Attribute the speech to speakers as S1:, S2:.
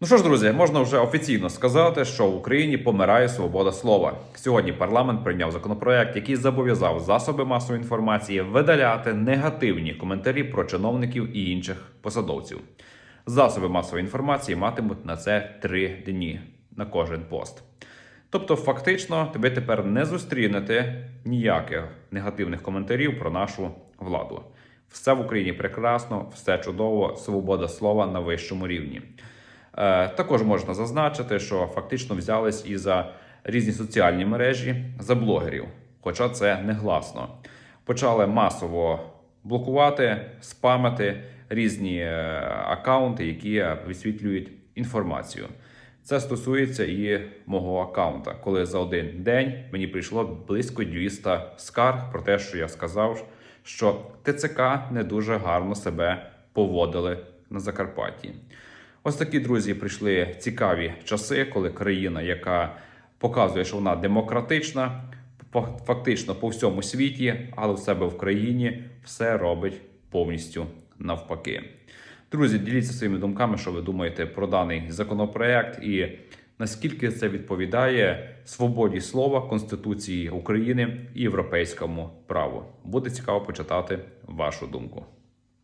S1: Ну що ж, друзі, можна вже офіційно сказати, що в Україні помирає свобода слова. Сьогодні парламент прийняв законопроект, який зобов'язав засоби масової інформації видаляти негативні коментарі про чиновників і інших посадовців. Засоби масової інформації матимуть на це три дні на кожен пост. Тобто, фактично, ви тепер не зустрінете ніяких негативних коментарів про нашу владу. Все в Україні прекрасно, все чудово, свобода слова на вищому рівні. Е, Також можна зазначити, що фактично взялись і за різні соціальні мережі за блогерів, хоча це не гласно. Почали масово блокувати, спамити різні е, акаунти, які висвітлюють інформацію. Це стосується і мого акаунта, коли за один день мені прийшло близько 200 скарг про те, що я сказав, що ТЦК не дуже гарно себе поводили на Закарпатті. Ось такі друзі прийшли цікаві часи, коли країна, яка показує, що вона демократична, фактично по всьому світі, але в себе в країні все робить повністю навпаки. Друзі, діліться своїми думками, що ви думаєте про даний законопроект і наскільки це відповідає свободі слова, Конституції України і європейському праву. Буде цікаво почитати вашу думку.